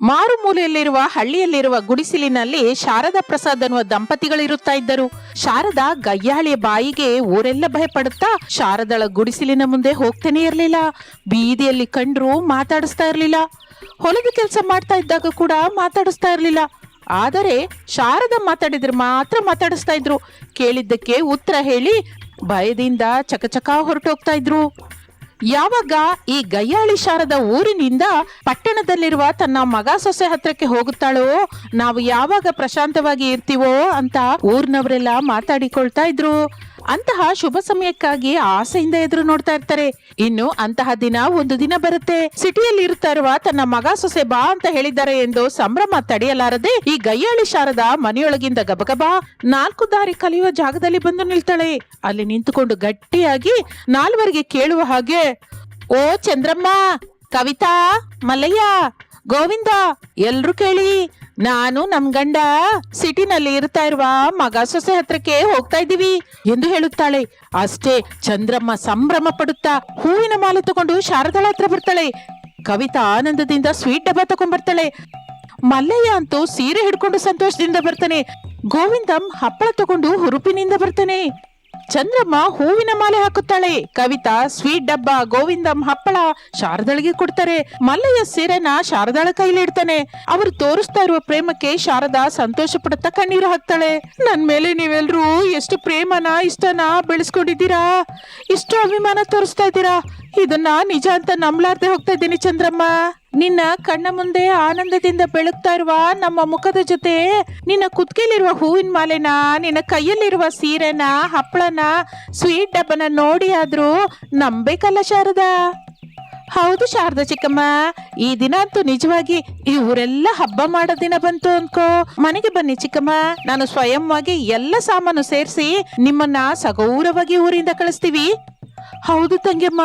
ಮಾರುಮೂಲೆಯಲ್ಲಿರುವ ಹಳ್ಳಿಯಲ್ಲಿರುವ ಗುಡಿಸಿಲಿನಲ್ಲಿ ಶಾರದಾ ಪ್ರಸಾದ್ ಅನ್ನುವ ದಂಪತಿಗಳಿರುತ್ತಾ ಇದ್ದರು. ಶಾರದಾ ಗಯ್ಯಾಳಿಯ ಬಾಯಿಗೆ ಊರೆಲ್ಲ ಭಯಪಡುತ್ತಾ ಶಾರದಳ ಗುಡಿಸಿಲಿನ ಮುಂದೆ ಹೋಗ್ತೇನೆ ಇರಲಿಲ್ಲ. ಬೀದಿಯಲ್ಲಿ ಕಂಡ್ರು ಮಾತಾಡಿಸ್ತಾ ಇರಲಿಲ್ಲ. ಹೊಲದ ಕೆಲಸ ಮಾಡ್ತಾ ಇದ್ದಾಗ ಕೂಡ ಮಾತಾಡಿಸ್ತಾ ಇರಲಿಲ್ಲ. ಆದರೆ ಶಾರದ ಮಾತಾಡಿದ್ರೆ ಮಾತ್ರ ಮಾತಾಡಿಸ್ತಾ ಇದ್ರು. ಕೇಳಿದ್ದಕ್ಕೆ ಉತ್ತರ ಹೇಳಿ ಭಯದಿಂದ ಚಕಚಕ ಹೊರಟೋಗ್ತಾ ಇದ್ರು. ಯಾವಾಗ ಈ ಗಯ್ಯಾಳಿ ಶಾರದ ಊರಿನಿಂದ ಪಟ್ಟಣದಲ್ಲಿರುವ ತನ್ನ ಮಗ ಸೊಸೆ ಹತ್ರಕ್ಕೆ ಹೋಗುತ್ತಾಳೋ, ನಾವು ಯಾವಾಗ ಪ್ರಶಾಂತವಾಗಿ ಇರ್ತೀವೋ ಅಂತ ಊರ್ನವರೆಲ್ಲ ಮಾತಾಡಿಕೊಳ್ತಾ ಇದ್ರು. ಅಂತಹ ಶುಭ ಸಮಯಕ್ಕಾಗಿ ಆಸೆಯಿಂದ ಎದುರು ನೋಡ್ತಾ ಇರ್ತಾರೆ. ಇನ್ನು ಅಂತಹ ದಿನ ಒಂದು ದಿನ ಬರುತ್ತೆ. ಸಿಟಿಯಲ್ಲಿ ಇರ್ತಾ ತನ್ನ ಮಗ ಸೊಸೆ ಬಾ ಅಂತ ಹೇಳಿದ್ದಾರೆ ಎಂದು ಸಂಭ್ರಮ ತಡೆಯಲಾರದೆ ಈ ಗಯ್ಯಾಳಿ ಶಾರದ ಮನೆಯೊಳಗಿಂದ ಗಬಗಬಾ ನಾಲ್ಕು ದಾರಿ ಕಲಿಯುವ ಜಾಗದಲ್ಲಿ ಬಂದು ನಿಲ್ತಾಳೆ. ಅಲ್ಲಿ ನಿಂತುಕೊಂಡು ಗಟ್ಟಿಯಾಗಿ ನಾಲ್ವರಿಗೆ ಕೇಳುವ ಹಾಗೆ, ಓ ಚಂದ್ರಮ್ಮ, ಕವಿತಾ, ಮಲ್ಲಯ್ಯ, ಗೋವಿಂದ, ಎಲ್ರು ಕೇಳಿ. ನಾನು ನಮ್ ಗಂಡ ಸಿಟಿನಲ್ಲಿ ಇರ್ತಾ ಇರುವ ಮಗ ಸೊಸೆ ಹತ್ರಕ್ಕೆ ಹೋಗ್ತಾ ಇದ್ದೀವಿ ಎಂದು ಹೇಳುತ್ತಾಳೆ. ಅಷ್ಟೇ ಚಂದ್ರಮ್ಮ ಸಂಭ್ರಮ ಪಡುತ್ತಾ ಹೂವಿನ ಮಾಲೆ ತಗೊಂಡು ಶಾರದಳ ಹತ್ರ ಬರ್ತಾಳೆ. ಕವಿತಾ ಆನಂದದಿಂದ ಸ್ವೀಟ್ ಡಬ್ಬ ತಗೊಂಡ್ಬರ್ತಾಳೆ ಮಲ್ಲಯ್ಯ ಅಂತೂ ಸೀರೆ ಹಿಡ್ಕೊಂಡು ಸಂತೋಷದಿಂದ ಬರ್ತಾನೆ. ಗೋವಿಂದಂ ಹಪ್ಪಳ ತಗೊಂಡು ಹುರುಪಿನಿಂದ ಬರ್ತಾನೆ. ಚಂದ್ರಮ್ಮ ಹೂವಿನ ಮಾಲೆ ಹಾಕುತ್ತಾಳೆ. ಕವಿತಾ, ಸ್ವೀಟ್ ಡಬ್ಬ, ಗೋವಿಂದಂ ಹಪ್ಪಳ ಶಾರದಳಿಗೆ ಕೊಡ್ತಾರೆ. ಮಲ್ಲಯ್ಯ ಸೀರೆನ ಶಾರದಾಳ ಕೈಲಿ ಇಡ್ತಾನೆ. ಅವರು ತೋರಿಸ್ತಾ ಇರುವ ಪ್ರೇಮಕ್ಕೆ ಶಾರದಾ ಸಂತೋಷ ಪಡುತ್ತಾ ಕಣ್ಣೀರು ಹಾಕ್ತಾಳೆ. ನನ್ ಮೇಲೆ ನೀವೆಲ್ರೂ ಎಷ್ಟು ಪ್ರೇಮನ, ಇಷ್ಟನ ಬೆಳೆಸ್ಕೊಂಡಿದ್ದೀರಾ? ಇಷ್ಟು ಅಭಿಮಾನ ತೋರಿಸ್ತಾ ಇದ್ದೀರಾ? ಇದನ್ನ ನಿಜ ಅಂತ ನಂಬ್ಲಾರ್ದೆ ಹೋಗ್ತಾ ಇದ್ದೀನಿ ಚಂದ್ರಮ್ಮ. ನಿನ್ನ ಕಣ್ಣ ಮುಂದೆ ಆನಂದದಿಂದ ಬೆಳಗ್ತಾ ಇರುವ ನಮ್ಮ ಮುಖದ ಜೊತೆ ನಿನ್ನ ಕುತ್ಕೆಲಿರುವ ಹೂವಿನ ಮಾಲೆನ, ನಿನ್ನ ಕೈಯಲ್ಲಿರುವ ಸೀರೆನ, ಹಪ್ಪಳನ ಸ್ವೀಟ್ ಡಬ್ಬನ ನೋಡಿ ಆದ್ರೂ ನಂಬೇಕಲ್ಲ ಶಾರದಾ? ಹೌದು ಶಾರದಾ ಚಿಕ್ಕಮ್ಮ, ಈ ದಿನ ಅಂತೂ ನಿಜವಾಗಿ ಈ ಊರೆಲ್ಲ ಹಬ್ಬ ಮಾಡೋ ದಿನ ಬಂತು ಅನ್ಕೋ. ಮನೆಗೆ ಬನ್ನಿ ಚಿಕ್ಕಮ್ಮ, ನಾನು ಸ್ವಯಂವಾಗಿ ಎಲ್ಲ ಸಾಮಾನು ಸೇರಿಸಿ ನಿಮ್ಮನ್ನ ಸಗೌರವಾಗಿ ಊರಿಂದ ಕಳಿಸ್ತೀವಿ. ಹೌದು ತಂಗಿಯಮ್ಮ,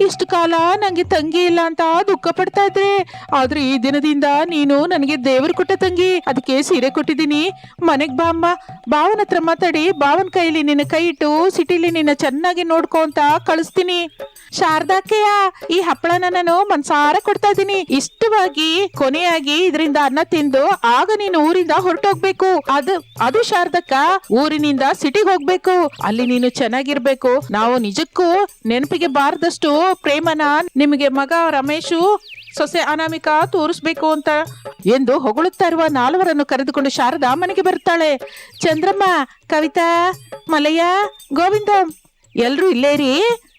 ಇಷ್ಟು ಕಾಲ ನಂಗೆ ತಂಗಿ ಇಲ್ಲ ಅಂತ ದುಃಖ ಪಡ್ತಾ ಇದ್ರೆ, ಆದ್ರೆ ಈ ದಿನದಿಂದ ನೀನು ನನಗೆ ದೇವರು ಕೊಟ್ಟ ತಂಗಿ. ಅದಕ್ಕೆ ಸೀರೆ ಕೊಟ್ಟಿದ್ದೀನಿ. ಮನೆಗ್ ಬಾ ಅಮ್ಮ. ಬಾವನ ಹತ್ರ ಮಾತಾಡಿ ಬಾವನ ಕೈಲಿ ನಿನ್ನ ಕೈ ಇಟ್ಟು ಸಿಟಿಲಿ ನಿನ್ನ ಚೆನ್ನಾಗಿ ನೋಡ್ಕೊ ಅಂತ ಕಳಿಸ್ತೀನಿ. ಶಾರದಾಕೆಯ ಈ ಹಪ್ಪಳನ ನಾನು ಮನ್ಸಾರ ಕೊಡ್ತಾ ಇದ್ದೀನಿ. ಇಷ್ಟವಾಗಿ ಕೊನೆಯಾಗಿ ಇದರಿಂದ ಅನ್ನ ತಿಂದು ಆಗ ನೀನು ಊರಿಂದ ಹೊರಟೋಗ್ಬೇಕು. ಅದು ಅದು ಶಾರದಕ್ಕ, ಊರಿನಿಂದ ಸಿಟಿಗೆ ಹೋಗ್ಬೇಕು. ಅಲ್ಲಿ ನೀನು ಚೆನ್ನಾಗಿರ್ಬೇಕು. ನಾವು ನಿಜಕ್ಕೂ ನೆನಪಿಗೆ ಬಾರದಷ್ಟು ಪ್ರೇಮನ ನಿಮಗೆ ಮಗ ರಮೇಶು ಸೊಸೆ ಅನಾಮಿಕಾ ತೋರಿಸ್ಬೇಕು ಅಂತ ಎಂದು ಹೊಗಳುತ್ತಾ ಇರುವ ನಾಲ್ವರನ್ನು ಕರೆದುಕೊಂಡು ಶಾರದಾ ಮನೆಗೆ ಬರ್ತಾಳೆ ಚಂದ್ರಮ್ಮ, ಕವಿತಾ, ಮಲಯ್ಯ, ಗೋವಿಂದ ಎಲ್ಲರೂ ಇಲ್ಲೇ ರೀ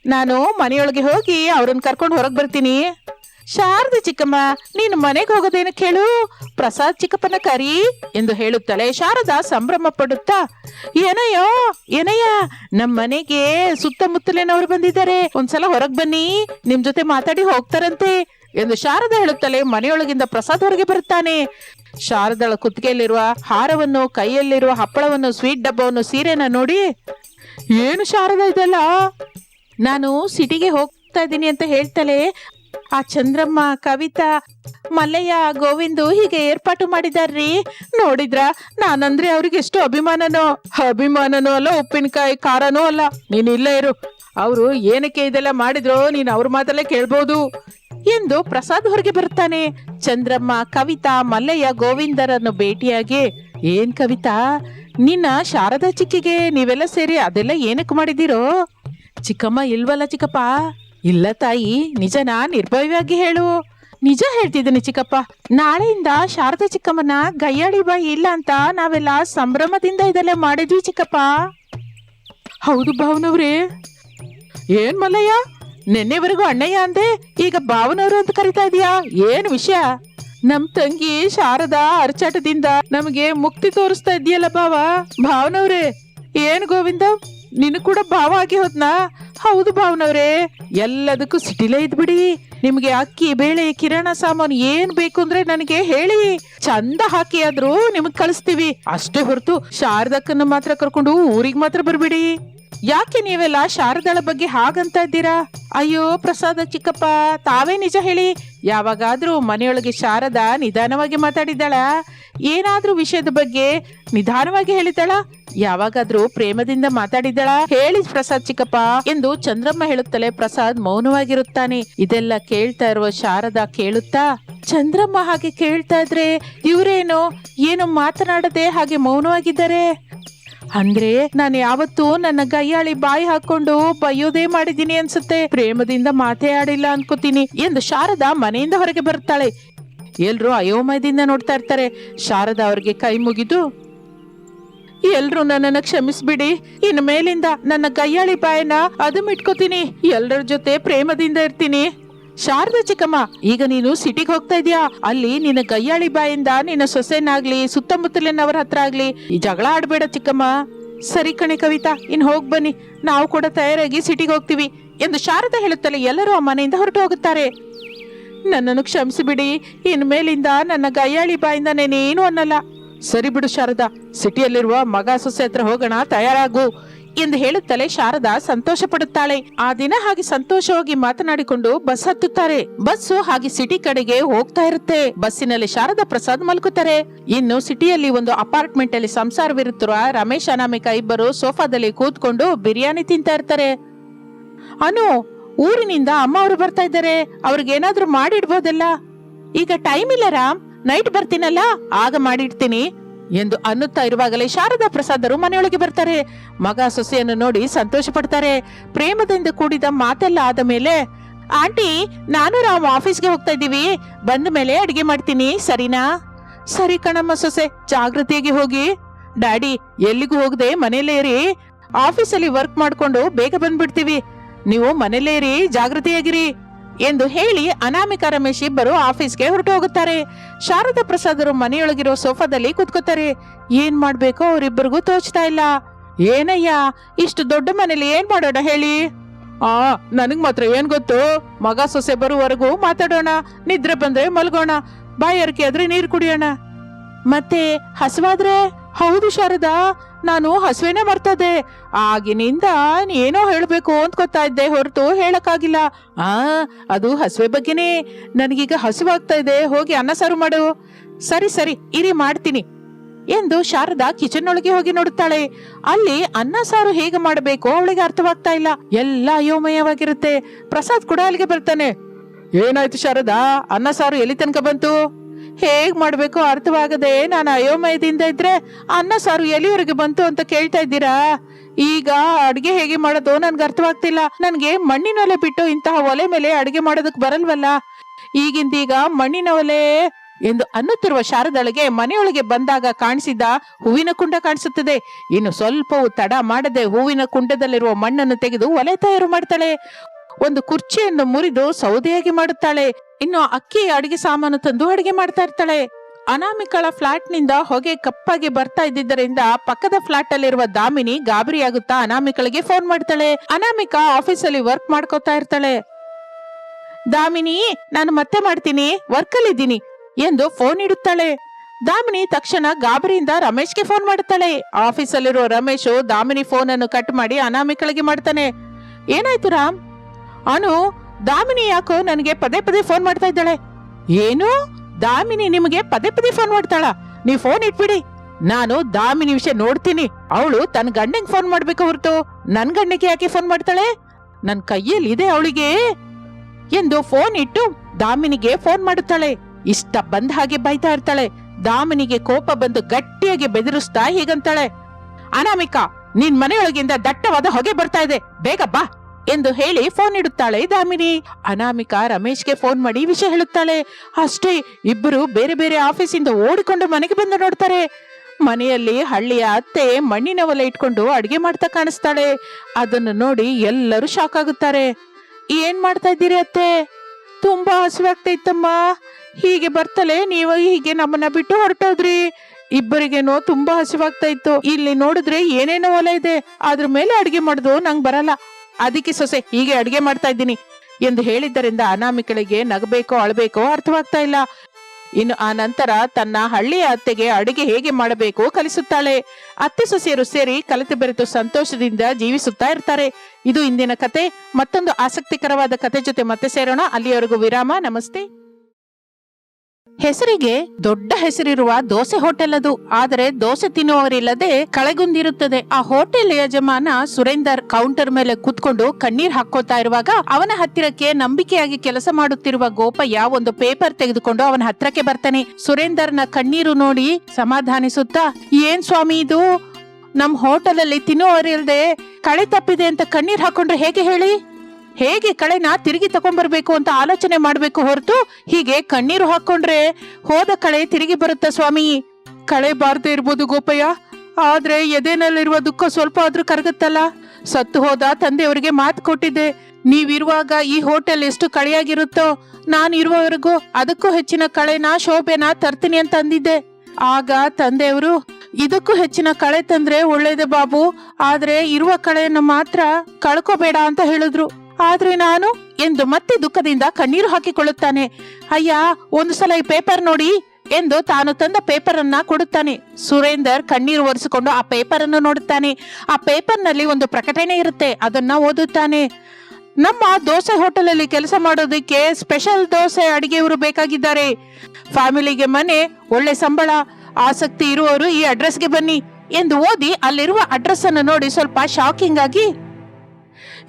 ನಾನು ಮನೆಯೊಳಗೆ ಹೋಗಿ ಅವ್ರನ್ನ ಕರ್ಕೊಂಡು ಹೊರಗೆ ಬರ್ತೀನಿ. ಶಾರದೆ ಚಿಕ್ಕಮ್ಮ, ನೀನು ಮನೆಗೆ ಹೋಗೋದೇನು ಕೇಳು? ಪ್ರಸಾದ್ ಚಿಕ್ಕಪ್ಪನ ಕರಿ ಎಂದು ಹೇಳುತ್ತಾಳೆ ಶಾರದಾ ಸಂಭ್ರಮ ಪಡುತ್ತಾ, ಏನಯ್ಯೋ, ಏನಯ್ಯ ನಮ್ಮ ಮನೆಗೆ ಸುತ್ತಮುತ್ತಲಿನವರು ಬಂದಿದ್ದಾರೆ. ಒಂದ್ಸಲ ಹೊರಗ್ ಬನ್ನಿ, ನಿಮ್ ಜೊತೆ ಮಾತಾಡಿ ಹೋಗ್ತಾರಂತೆ ಎಂದು ಶಾರದಾ ಹೇಳುತ್ತಲೇ ಮನೆಯೊಳಗಿಂದ ಪ್ರಸಾದ್ ಹೊರಗೆ ಬರುತ್ತಾನೆ. ಶಾರದಳ ಕುತ್ತಿಗೆಯಲ್ಲಿರುವ ಹಾರವನ್ನು, ಕೈಯಲ್ಲಿರುವ ಹಪ್ಪಳವನ್ನು, ಸ್ವೀಟ್ ಡಬ್ಬವನ್ನು, ಸೀರೆನ ನೋಡಿ, ಏನು ಶಾರದಾ ಇದೆಲ್ಲ? ನಾನು ಸಿಟಿಗೆ ಹೋಗ್ತಾ ಇದ್ದೀನಿ ಅಂತ ಹೇಳ್ತಾಳೆ ಆ ಚಂದ್ರಮ್ಮ ಕವಿತಾ ಮಲ್ಲಯ್ಯ ಗೋವಿಂದು ಹೀಗೆ ಏರ್ಪಾಟು ಮಾಡಿದಾರ್ರಿ. ನೋಡಿದ್ರ? ನಾನಂದ್ರೆ ಅವ್ರಿಗೆ ಎಷ್ಟು ಅಭಿಮಾನನೋ. ಅಭಿಮಾನನೂ ಅಲ್ಲ, ಉಪ್ಪಿನಕಾಯಿ ಖಾರನೂ ಅಲ್ಲ. ನೀನ್ ಇಲ್ಲ ಇರು. ಅವರು ಏನಕ್ಕೆ ಇದೆಲ್ಲ ಮಾಡಿದ್ರು ನೀನು ಅವ್ರ ಮಾತಲ್ಲೇ ಕೇಳ್ಬೋದು. ಎಂದು ಪ್ರಸಾದ್ ಹೊರಗೆ ಬರ್ತಾನೆ ಚಂದ್ರಮ್ಮ, ಕವಿತಾ, ಮಲ್ಲಯ್ಯ, ಗೋವಿಂದರನ್ನು ಭೇಟಿಯಾಗಿ, ಏನ್ ಕವಿತಾ, ನಿನ್ನ ಶಾರದಾ ಚಿಕ್ಕಿಗೆ ನೀವೆಲ್ಲ ಸೇರಿ ಅದೆಲ್ಲ ಏನಕ್ಕೆ ಮಾಡಿದಿರೋ ಚಿಕ್ಕಮ್ಮ ಇಲ್ವಲ್ಲ ಚಿಕ್ಕಪ್ಪ ಇಲ್ಲ ತಾಯಿ ನಿಜನಾ ನಿರ್ಭಯವಾಗಿ ಹೇಳು. ನಿಜ ಹೇಳ್ತಿದ್ದೀನಿ ಚಿಕ್ಕಪ್ಪ. ನಾಳೆಯಿಂದ ಶಾರದಾ ಚಿಕ್ಕಮ್ಮನ ಗಯ್ಯಾಳಿ ಬಾಯಿ ಇಲ್ಲ ಅಂತ ನಾವೆಲ್ಲ ಸಂಭ್ರಮದಿಂದ ಇದೆಲ್ಲ ಮಾಡಿದ್ವಿ ಚಿಕ್ಕಪ್ಪ. ಹೌದು ಭಾವನವ್ರೆ. ಏನ್ ಮಲ್ಲಯ್ಯ? ನಿನ್ನೆವರೆಗೂ ಅಣ್ಣಯ್ಯ ಅಂದೆ, ಈಗ ಭಾವನವರು ಅಂತ ಕರಿತಾ ಇದೀಯಾ? ಏನ್ ವಿಷಯ? ನಮ್ ತಂಗಿ ಶಾರದಾ ಅರ್ಚಾಟದಿಂದ ನಮಗೆ ಮುಕ್ತಿ ತೋರಿಸ್ತಾ ಇದೆಯಲ್ಲ ಭಾವ. ಭಾವನವ್ರೆ, ಏನ್ ಗೋವಿಂದ? ನಿನ್ ಕೂಡ ಭಾವ ಆಗಿ ಹೋದ್ನಾ ಹೌದು ಭಾವನವ್ರೆ. ಎಲ್ಲದಕ್ಕೂ ಸಿಟಿಲೇ ಇದ್ಬಿಡಿ. ನಿಮ್ಗೆ ಅಕ್ಕಿ, ಬೇಳೆ, ಕಿರಣ ಸಾಮಾನು ಏನ್ ಬೇಕು ಅಂದ್ರೆ ನನಗೆ ಹೇಳಿ. ಚಂದ ಹಾಕಿ ಆದ್ರೂ ನಿಮಗ್ ಕಳಿಸ್ತೀವಿ. ಅಷ್ಟೇ ಹೊರತು ಶಾರದಕ್ಕನ್ನ ಮಾತ್ರ ಕರ್ಕೊಂಡು ಊರಿಗೆ ಮಾತ್ರ ಬರ್ಬಿಡಿ. ಯಾಕೆ ನೀವೆಲ್ಲ ಶಾರದಾಳ ಬಗ್ಗೆ ಹಾಗಂತ ಇದ್ದೀರಾ? ಅಯ್ಯೋ ಪ್ರಸಾದ ಚಿಕ್ಕಪ್ಪ, ತಾವೇ ನಿಜ ಹೇಳಿ. ಯಾವಾಗಾದ್ರೂ ಮನೆಯೊಳಗೆ ಶಾರದಾ ನಿಧಾನವಾಗಿ ಮಾತಾಡಿದ್ದಾಳ? ಏನಾದ್ರೂ ವಿಷಯದ ಬಗ್ಗೆ ನಿಧಾನವಾಗಿ ಹೇಳಿದ್ದಾಳ? ಯಾವಾಗಾದ್ರೂ ಪ್ರೇಮದಿಂದ ಮಾತಾಡಿದ್ದಾಳ? ಹೇಳಿ ಪ್ರಸಾದ್ ಚಿಕ್ಕಪ್ಪ ಎಂದು ಚಂದ್ರಮ್ಮ ಹೇಳುತ್ತಲೇ ಪ್ರಸಾದ್ ಮೌನವಾಗಿರುತ್ತಾನೆ. ಇದೆಲ್ಲ ಕೇಳ್ತಾ ಇರುವ ಶಾರದಾ ಕೇಳುತ್ತಾ, ಚಂದ್ರಮ್ಮ ಹಾಗೆ ಕೇಳ್ತಾ ಇದ್ರೆ ಇವರೇನು? ಏನು ಮಾತನಾಡದೆ ಹಾಗೆ ಮೌನವಾಗಿದ್ದಾರೆ? ಅಂದ್ರೆ ನಾನು ಯಾವತ್ತೂ ನನ್ನ ಗೈಯಾಳಿ ಬಾಯಿ ಹಾಕೊಂಡು ಬಯ್ಯೋದೇ ಮಾಡಿದೀನಿ ಅನ್ಸುತ್ತೆ. ಪ್ರೇಮದಿಂದ ಮಾತೇ ಆಡಿಲ್ಲ ಅನ್ಕೋತೀನಿ ಎಂದು ಶಾರದಾ ಮನೆಯಿಂದ ಹೊರಗೆ ಬರ್ತಾಳೆ ಎಲ್ರು ಅಯೋಮಯದಿಂದ ನೋಡ್ತಾ ಇರ್ತಾರೆ. ಶಾರದಾ ಅವ್ರಿಗೆ ಕೈ ಮುಗಿದು ಎಲ್ರು ನನ್ನನ್ನ ಕ್ಷಮಿಸ್ಬಿಡಿ. ಇನ್ನು ಮೇಲಿಂದ ನನ್ನ ಕೈಯಾಳಿ ಬಾಯನ್ನ ಅದು ಮಿಟ್ಕೋತೀನಿ ಎಲ್ಲರ ಜೊತೆ ಪ್ರೇಮದಿಂದ ಇರ್ತೀನಿ. ಶಾರದಾ ಚಿಕ್ಕಮ್ಮ, ಈಗ ನೀನು ಸಿಟಿಗೆ ಹೋಗ್ತಾ ಇದೀಯಾ? ಅಲ್ಲಿ ನಿನ್ನ ಕೈಯಾಳಿ ಬಾಯಿಂದ ನಿನ್ನ ಸೊಸೆನಾಗ್ಲಿ ಸುತ್ತಮುತ್ತಲಿನವರ ಹತ್ರ ಆಗ್ಲಿ ಜಗಳ ಆಡ್ಬೇಡ ಚಿಕ್ಕಮ್ಮ. ಸರಿ ಕಣೆ ಕವಿತಾ, ಇನ್ ಹೋಗ್ ಬನ್ನಿ. ನಾವು ಕೂಡ ತಯಾರಾಗಿ ಸಿಟಿಗೆ ಹೋಗ್ತೀವಿ ಎಂದು ಶಾರದಾ ಹೇಳುತ್ತಲೇ ಎಲ್ಲರೂ ಆ ಮನೆಯಿಂದ ಹೊರಟು ಹೋಗುತ್ತಾರೆ. ನನ್ನನ್ನು ಕ್ಷಮಿಸಿಬಿಡಿ. ಇನ್ ಮೇಲಿಂದ ನನ್ನ ಗಯ್ಯಾಳಿ ಬಾಯಿಂದ ನಾನೇನು ಅನ್ನಲ್ಲ. ಸರಿ ಬಿಡು ಶಾರದಾ, ಸಿಟಿಯಲ್ಲಿರುವ ಮಗ ಸೊಸೆ ಹತ್ರ ಹೋಗೋಣ, ತಯಾರಾಗು ಎಂದು ಹೇಳುತ್ತಲೇ ಶಾರದಾ ಸಂತೋಷ ಪಡುತ್ತಾಳೆ ಆ ದಿನ ಹಾಗೆ ಸಂತೋಷವಾಗಿ ಮಾತನಾಡಿಕೊಂಡು ಬಸ್ ಹತ್ತುತ್ತಾರೆ. ಬಸ್ಸು ಹಾಗೆ ಸಿಟಿ ಕಡೆಗೆ ಹೋಗ್ತಾ ಇರುತ್ತೆ. ಬಸ್ಸಿನಲ್ಲಿ ಶಾರದಾ ಪ್ರಸಾದ್ ಮಲ್ಕುತ್ತಾರೆ ಇನ್ನು ಸಿಟಿಯಲ್ಲಿ ಒಂದು ಅಪಾರ್ಟ್ಮೆಂಟ್ ಅಲ್ಲಿ ಸಂಸಾರವಿರುತ್ತಿರುವ ರಮೇಶ್, ಅನಾಮಿಕ ಇಬ್ಬರು ಸೋಫಾದಲ್ಲಿ ಕೂತ್ಕೊಂಡು ಬಿರಿಯಾನಿ ತಿಂತಾ ಇರ್ತಾರೆ. ಅನು, ಊರಿನಿಂದ ಅಮ್ಮ ಅವರು ಬರ್ತಾ ಇದ್ದಾರೆ. ಅವ್ರಿಗೆ ಏನಾದ್ರೂ ಮಾಡಿಡ್ಬೋದಲ್ಲ? ಈಗ ಟೈಮ್ ಇಲ್ಲ ರಾಮ್. ನೈಟ್ ಬರ್ತೀನಲ್ಲ, ಆಗ ಮಾಡಿಡ್ತೀನಿ ಎಂದು ಅನ್ನುತ್ತಾ ಇರುವಾಗಲೇ ಶಾರದಾ ಪ್ರಸಾದರು ಮನೆಯೊಳಗೆ ಬರ್ತಾರೆ. ಮಗ ಸೊಸೆಯನ್ನು ನೋಡಿ ಸಂತೋಷ ಪಡ್ತಾರೆ ಪ್ರೇಮದಿಂದ ಕೂಡಿದ ಮಾತೆಲ್ಲ ಆದ ಮೇಲೆ, ಆಂಟಿ, ನಾನು ರಾಮ್ ಆಫೀಸ್ಗೆ ಹೋಗ್ತಾ ಇದ್ದೀವಿ. ಬಂದ ಮೇಲೆ ಅಡಿಗೆ ಮಾಡ್ತೀನಿ, ಸರಿನಾ? ಸರಿ ಕಣಮ್ಮ ಸೊಸೆ ಜಾಗೃತಿಯಾಗಿ ಹೋಗಿ. ಡ್ಯಾಡಿ, ಎಲ್ಲಿಗೂ ಹೋಗದೆ ಮನೇಲೇ ಇರಿ. ಆಫೀಸಲ್ಲಿ ವರ್ಕ್ ಮಾಡ್ಕೊಂಡು ಬೇಗ ಬಂದ್ಬಿಡ್ತೀವಿ. ನೀವು ಮನೇಲೇ ಇರಿ ಜಾಗೃತಿಯಾಗಿರಿ ಎಂದು ಹೇಳಿ ಅನಾಮಿಕ ರಮೇಶ್ ಇಬ್ಬರು ಆಫೀಸ್ಗೆ ಹೊರಟು ಹೋಗುತ್ತಾರೆ ಶಾರದಾ ಪ್ರಸಾದರು ಮನೆಯೊಳಗಿರೋ ಸೋಫಾದಲ್ಲಿ ಕೂತ್ಕೋತಾರೆ. ಏನ್ ಮಾಡ್ಬೇಕೋ ಅವರಿಬ್ಬರಿಗೂ ತೋಚ್ತಾ ಇಲ್ಲ. ಏನಯ್ಯ, ಇಷ್ಟು ದೊಡ್ಡ ಮನೇಲಿ ಏನ್ ಮಾಡೋಣ ಹೇಳಿ? ಆ, ನನಗ್ ಮಾತ್ರ ಏನ್ ಗೊತ್ತು? ಮಗ ಸೊಸೆ ಬರುವವರೆಗೂ ಮಾತಾಡೋಣ, ನಿದ್ರೆ ಬಂದ್ರೆ ಮಲ್ಗೋಣ ಬಾಯಾರಿಕೆ ಆದ್ರೆ ನೀರು ಕುಡಿಯೋಣ. ಮತ್ತೆ ಹಸುವಾದ್ರೆ? ಹೌದು ಶಾರದಾ, ನಾನು ಹಸುವೆನೆ ಮರ್ತದೆ ಆಗಿನಿಂದ ಏನೋ ಹೇಳ್ಬೇಕು ಗೊತ್ತಾ ಇದ್ದೆ, ಹೊರತು ಹೇಳಕ್ಕಾಗಿಲ್ಲ. ಆ, ಅದು ಹಸುವೆ ಬಗ್ಗೆನೇ ನನಗೀಗ ಹಸುವಾಗ್ತಾ ಇದೆ, ಹೋಗಿ ಅನ್ನ ಸಾರು ಮಾಡು. ಸರಿ ಸರಿ, ಇರಿ, ಮಾಡ್ತೀನಿ ಎಂದು ಶಾರದಾ ಕಿಚನ್ ಒಳಗೆ ಹೋಗಿ ನೋಡುತ್ತಾಳೆ. ಅಲ್ಲಿ ಅನ್ನ ಸಾರು ಹೇಗೆ ಮಾಡಬೇಕು ಅವಳಿಗೆ ಅರ್ಥವಾಗ್ತಾ ಇಲ್ಲ. ಎಲ್ಲ ಅಯೋಮಯವಾಗಿರುತ್ತೆ. ಪ್ರಸಾದ್ ಕೂಡ ಅಲ್ಲಿಗೆ ಬರ್ತಾನೆ. ಏನಾಯ್ತು ಶಾರದಾ, ಅನ್ನ ಸಾರು ಎಲ್ಲಿ ತನಕ ಬಂತು? ಹೇಗ್ ಮಾಡಬೇಕು ಅರ್ಥವಾಗದೆ ನಾನು ಅಯೋಮಯದಿಂದ ಇದ್ರೆ ಅನ್ನ ಸಾರು ಎಲ್ಲಿವರೆಗೆ ಬಂತು ಅಂತ ಕೇಳ್ತಾ ಇದ್ದೀರಾ? ಈಗ ಅಡುಗೆ ಹೇಗೆ ಮಾಡೋದು ನನ್ಗೆ ಅರ್ಥವಾಗ್ತಿಲ್ಲ. ನನ್ಗೆ ಮಣ್ಣಿನ ಒಲೆ ಬಿಟ್ಟು ಇಂತಹ ಒಲೆ ಮೇಲೆ ಅಡುಗೆ ಮಾಡೋದಕ್ಕೆ ಬರಲ್ವಲ್ಲ? ಈಗಿಂದೀಗ ಮಣ್ಣಿನ ಒಲೆ ಎಂದು ಅನ್ನುತ್ತಿರುವ ಶಾರದಳಿಗೆ ಮನೆಯೊಳಗೆ ಬಂದಾಗ ಕಾಣಿಸಿದ ಹೂವಿನ ಕುಂಡ ಕಾಣಿಸುತ್ತದೆ. ಇನ್ನು ಸ್ವಲ್ಪವೂ ತಡ ಮಾಡದೆ ಹೂವಿನ ಕುಂಡದಲ್ಲಿರುವ ಮಣ್ಣನ್ನು ತೆಗೆದು ಒಲೆ ತಯಾರು ಮಾಡ್ತಾಳೆ. ಒಂದು ಕುರ್ಚಿಯನ್ನು ಮುರಿದು ಸೌದೆಯಾಗಿ ಮಾಡುತ್ತಾಳೆ? ಇನ್ನು ಅಕ್ಕಿ ಅಡಿಗೆ ಸಾಮಾನು ತಂದು ಅಡಿಗೆ ಮಾಡ್ತಾ ಇರ್ತಾಳೆ. ಅನಾಮಿಕಳ ಫ್ಲಾಟ್ನಿಂದ ಹೊಗೆ ಕಪ್ಪಾಗಿ ಬರ್ತಾ ಇದ್ದಿದ್ದರಿಂದ ಪಕ್ಕದ ಫ್ಲಾಟ್ ಅಲ್ಲಿರುವ ದಾಮಿನಿ ಗಾಬರಿಯಾಗುತ್ತಾ ಅನಾಮಿಕಳಿಗೆ ಫೋನ್ ಮಾಡ್ತಾಳೆ. ಅನಾಮಿಕಾ ಆಫೀಸಲ್ಲಿ ವರ್ಕ್ ಮಾಡ್ಕೋತಾ ಇರ್ತಾಳೆ. ದಾಮಿನಿ, ನಾನು ಮತ್ತೆ ಮಾಡ್ತೀನಿ. ವರ್ಕ್ ಅಲ್ಲಿ ಇದ್ದೀನಿ ಎಂದು ಫೋನ್ ಇಡುತ್ತಾಳೆ. ದಾಮಿನಿ ತಕ್ಷಣ ಗಾಬರಿಯಿಂದ ರಮೇಶ್ಗೆ ಫೋನ್ ಮಾಡುತ್ತಾಳೆ. ಆಫೀಸಲ್ಲಿರೋ ರಮೇಶ್ ದಾಮಿನಿ ಫೋನ್ ಅನ್ನು ಕಟ್ ಮಾಡಿ ಅನಾಮಿಕಳಿಗೆ ಮಾಡ್ತಾನೆ. ಏನಾಯ್ತು ರಾಮ್? ಅನು, ದಾಮಿನಿ ಯಾಕೋ ನನಗೆ ಪದೇ ಪದೇ ಫೋನ್ ಮಾಡ್ತಾ ಇದ್ದಾಳೆ. ಏನು? ದಾಮಿನಿ ನಿಮಗೆ ಪದೇ ಪದೇ ಫೋನ್ ಮಾಡ್ತಾಳ. ನೀವ್ ಫೋನ್ ಇಟ್ಬಿಡಿ. ನಾನು ದಾಮಿನಿ ವಿಷಯ ನೋಡ್ತೀನಿ. ಅವಳು ತನ್ನ ಗಂಡಂಗ್ ಫೋನ್ ಮಾಡ್ಬೇಕು ಹೊರತು. ನನ್ ಗಂಡಕ್ಕೆ ಯಾಕೆ ಫೋನ್ ಮಾಡ್ತಾಳೆ? ನನ್ ಕೈಯಲ್ಲಿ ಇದೆ ಅವಳಿಗೆ. ಎಂದು ಫೋನ್ ಇಟ್ಟು ದಾಮಿನಿಗೆ ಫೋನ್ ಮಾಡುತ್ತಾಳೆ. ಇಷ್ಟ ಬಂದ ಹಾಗೆ ಬೈತಾ ಇರ್ತಾಳೆ. ದಾಮಿನಿಗೆ ಕೋಪ ಬಂದು ಗಟ್ಟಿಯಾಗಿ ಬೆದರಿಸ್ತಾ ಹೀಗಂತಾಳೆ. ಅನಾಮಿಕಾ, ನಿನ್ ಮನೆಯೊಳಗಿಂದ ದಟ್ಟವಾದ ಹೊಗೆ ಬರ್ತಾ ಇದೆ. ಬೇಗ ಬಾ. ಎಂದು ಹೇಳಿ ಫೋನ್ ಇಡುತ್ತಾಳೆ ದಾಮಿನಿ. ಅನಾಮಿಕಾ ರಮೇಶ್ಗೆ ಫೋನ್ ಮಾಡಿ ವಿಷಯ ಹೇಳುತ್ತಾಳೆ. ಅಷ್ಟೇ ಇಬ್ಬರು ಬೇರೆ ಬೇರೆ ಆಫೀಸಿಂದ ಓಡಿಕೊಂಡು ಮನೆಗೆ ಬಂದು ನೋಡ್ತಾರೆ. ಮನೆಯಲ್ಲಿ ಹಳ್ಳಿಯ ಅತ್ತೆ ಮಣ್ಣಿನ ಒಲೆ ಇಟ್ಕೊಂಡು ಅಡಿಗೆ ಮಾಡ್ತಾ ಕಾಣಿಸ್ತಾಳೆ. ಅದನ್ನು ನೋಡಿ ಎಲ್ಲರೂ ಶಾಕ್ ಆಗುತ್ತಾರೆ. ಏನ್ ಮಾಡ್ತಾ ಇದ್ದೀರಿ ಅತ್ತೆ? ತುಂಬಾ ಹಸುವಾಗ್ತೈತಮ್ಮ ಹೀಗೆ ಬರ್ತಲೇ ನೀವು ಹೀಗೆ ನಮ್ಮನ್ನ ಬಿಟ್ಟು ಹೊರಟೋದ್ರಿ. ಇಬ್ಬರಿಗೇನೋ ತುಂಬಾ ಹಸಿವಾಗ್ತಾ ಇತ್ತು. ಇಲ್ಲಿ ನೋಡಿದ್ರೆ ಏನೇನೋ ಹೊಲ ಇದೆ. ಅದ್ರ ಮೇಲೆ ಅಡಿಗೆ ಮಾಡುದು ನಂಗೆ ಬರಲ್ಲ. ಅದಕ್ಕೆ ಸೊಸೆ, ಹೀಗೆ ಅಡಿಗೆ ಮಾಡ್ತಾ ಇದ್ದೀನಿ. ಎಂದು ಹೇಳಿದ್ದರಿಂದ ಅನಾಮಿಕಳಿಗೆ ನಗಬೇಕೋ, ಅಳಬೇಕೋ ಅರ್ಥವಾಗ್ತಾ ಇಲ್ಲ. ಇನ್ನು ಆ ನಂತರ ತನ್ನ ಹಳ್ಳಿಯ ಅತ್ತೆಗೆ ಅಡುಗೆ ಹೇಗೆ ಮಾಡಬೇಕು ಕಲಿಸುತ್ತಾಳೆ. ಅತ್ತೆ ಸೊಸೆಯರು ಸೇರಿ ಕಲಿತು ಬೆರೆತು ಸಂತೋಷದಿಂದ ಜೀವಿಸುತ್ತಾ ಇರ್ತಾರೆ. ಇದು ಇಂದಿನ ಕತೆ. ಮತ್ತೊಂದು ಆಸಕ್ತಿಕರವಾದ ಕತೆ ಜೊತೆ ಮತ್ತೆ ಸೇರೋಣ. ಅಲ್ಲಿಯವರೆಗೂ ವಿರಾಮ. ನಮಸ್ತೆ. ಹೆಸರಿಗೆ ದೊಡ್ಡ ಹೆಸರಿರುವ ದೋಸೆ ಹೋಟೆಲ್ ಅದು. ಆದರೆ ದೋಸೆ ತಿನ್ನುವವರಿಲ್ಲದೆ ಕಳೆಗುಂದಿರುತ್ತದೆ. ಆ ಹೋಟೆಲ್ ಯಜಮಾನ ಸುರೇಂದರ್ ಕೌಂಟರ್ ಮೇಲೆ ಕೂತ್ಕೊಂಡು ಕಣ್ಣೀರ್ ಹಾಕೋತಾ ಇರುವಾಗ ಅವನ ಹತ್ತಿರಕ್ಕೆ ನಂಬಿಕೆಯಾಗಿ ಕೆಲಸ ಮಾಡುತ್ತಿರುವ ಗೋಪಯ್ಯ ಒಂದು ಪೇಪರ್ ತೆಗೆದುಕೊಂಡು ಅವನ ಹತ್ರಕ್ಕೆ ಬರ್ತಾನೆ. ಸುರೇಂದರ್ನ ಕಣ್ಣೀರು ನೋಡಿ ಸಮಾಧಾನಿಸುತ್ತಾ, ಏನ್ ಸ್ವಾಮಿ ಇದು? ನಮ್ ಹೋಟೆಲ್ ಅಲ್ಲಿ ತಿನ್ನುವರಿಲ್ದೆ ಕಳೆ ತಪ್ಪಿದೆ ಅಂತ ಕಣ್ಣೀರ್ ಹಾಕೊಂಡ್ರೆ ಹೇಗೆ ಹೇಳಿ? ಹೇಗೆ ಕಳೆನ ತಿರುಗಿ ತಗೊಂಡ್ಬರ್ಬೇಕು ಅಂತ ಆಲೋಚನೆ ಮಾಡ್ಬೇಕು ಹೊರತು ಹೀಗೆ ಕಣ್ಣೀರು ಹಾಕೊಂಡ್ರೆ ಹೋದ ಕಳೆ ತಿರುಗಿ ಬರುತ್ತಾ ಸ್ವಾಮಿ? ಕಳೆ ಬಾರದೆ ಇರ್ಬೋದು ಗೋಪಯ್ಯ. ಆದ್ರೆ ಎದೆನಲ್ಲಿರುವ ದುಃಖ ಸ್ವಲ್ಪ ಆದ್ರೂ ಕರಗುತ್ತಲ್ಲ. ಸತ್ತು ಹೋದ ತಂದೆಯವರಿಗೆ ಮಾತು ಕೊಟ್ಟಿದ್ದೆ. ನೀವಿರುವಾಗ ಈ ಹೋಟೆಲ್ ಎಷ್ಟು ಕಳೆಯಾಗಿರುತ್ತೋ ನಾನು ಇರುವವರೆಗೂ ಅದಕ್ಕೂ ಹೆಚ್ಚಿನ ಕಳೆನ, ಶೋಭೆನ ತರ್ತೀನಿ ಅಂತ ಅಂದಿದ್ದೆ. ಆಗ ತಂದೆಯವರು, ಇದಕ್ಕೂ ಹೆಚ್ಚಿನ ಕಳೆ ತಂದ್ರೆ ಒಳ್ಳೇದೆ ಬಾಬು. ಆದ್ರೆ ಇರುವ ಕಳೆಯನ್ನು ಮಾತ್ರ ಕಳ್ಕೋಬೇಡ ಅಂತ ಹೇಳಿದ್ರು. ಆದ್ರೆ ನಾನು ಎಂದು ಮತ್ತೆ ದುಃಖದಿಂದ ಕಣ್ಣೀರು ಹಾಕಿಕೊಳ್ಳುತ್ತಾನೆ. ಅಯ್ಯ, ಒಂದು ಸಲ ಈ ಪೇಪರ್ ನೋಡಿ ಎಂದು ತಾನು ತಂದ ಪೇಪರ್ ಅನ್ನ ಕೊಡುತ್ತಾನೆ. ಸುರೇಂದರ್ ಕಣ್ಣೀರು ಒರೆಸಿಕೊಂಡು ಆ ಪೇಪರ್ ಅನ್ನು ನೋಡುತ್ತಾನೆ. ಆ ಪೇಪರ್ನಲ್ಲಿ ಒಂದು ಪ್ರಕಟಣೆ ಇರುತ್ತೆ, ಅದನ್ನ ಓದುತ್ತಾನೆ. ನಮ್ಮ ದೋಸೆ ಹೋಟೆಲ್ ಅಲ್ಲಿ ಕೆಲಸ ಮಾಡೋದಕ್ಕೆ ಸ್ಪೆಷಲ್ ದೋಸೆ ಅಡಿಗೆಯವರು ಬೇಕಾಗಿದ್ದಾರೆ. ಫ್ಯಾಮಿಲಿಗೆ ಮನೆ, ಒಳ್ಳೆ ಸಂಬಳ, ಆಸಕ್ತಿ ಇರುವವರು ಈ ಅಡ್ರೆಸ್ಗೆ ಬನ್ನಿ ಎಂದು ಓದಿ ಅಲ್ಲಿರುವ ಅಡ್ರೆಸ್ ಅನ್ನು ನೋಡಿ ಸ್ವಲ್ಪ ಶಾಕಿಂಗ್ ಆಗಿ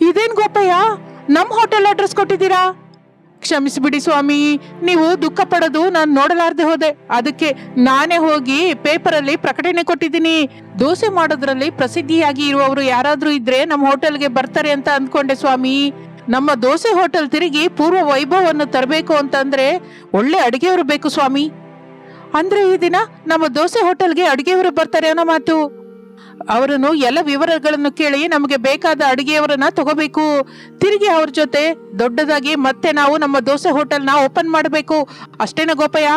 ಇದೇನ್ ಗೋಪಯ್ಯ? ನಮ್ ಹೋಟೆಲ್ ಅಡ್ರೆಸ್ ಕೊಟ್ಟಿದ್ದೀರಾ? ಕ್ಷಮಿಸಿಬಿಡಿ ಸ್ವಾಮಿ, ನೀವು ದುಃಖ ಪಡೋದು ನಾನು ನೋಡಲಾರ್ದೆ ಹೋದೆ. ಅದಕ್ಕೆ ನಾನೇ ಹೋಗಿ ಪೇಪರಲ್ಲಿ ಪ್ರಕಟಣೆ ಕೊಟ್ಟಿದ್ದೀನಿ. ದೋಸೆ ಮಾಡೋದ್ರಲ್ಲಿ ಪ್ರಸಿದ್ಧಿಯಾಗಿ ಇರುವವರು ಯಾರಾದ್ರೂ ಇದ್ರೆ ನಮ್ಮ ಹೋಟೆಲ್ಗೆ ಬರ್ತಾರೆ ಅಂತ ಅಂದ್ಕೊಂಡೆ ಸ್ವಾಮಿ. ನಮ್ಮ ದೋಸೆ ಹೋಟೆಲ್ ತಿರುಗಿ ಪೂರ್ವ ವೈಭವವನ್ನು ತರಬೇಕು ಅಂತಂದ್ರೆ ಒಳ್ಳೆ ಅಡಿಗೆಯವರು ಬೇಕು ಸ್ವಾಮಿ. ಅಂದ್ರೆ ಈ ದಿನ ನಮ್ಮ ದೋಸೆ ಹೋಟೆಲ್ಗೆ ಅಡಿಗೆಯವರು ಬರ್ತಾರೆ ಅನ್ನೋ ಮಾತು. ಅವರನ್ನು ಎಲ್ಲ ವಿವರಗಳನ್ನು ಕೇಳಿ ನಮಗೆ ಬೇಕಾದ ಅಡುಗೆಯವರನ್ನ ತಗೋಬೇಕು. ತಿರುಗಿ ಅವ್ರ ಜೊತೆ ದೊಡ್ಡದಾಗಿ ಮತ್ತೆ ನಾವು ನಮ್ಮ ದೋಸೆ ಹೋಟೆಲ್ನ ಓಪನ್ ಮಾಡಬೇಕು. ಅಷ್ಟೇನ ಗೋಪಯ್ಯ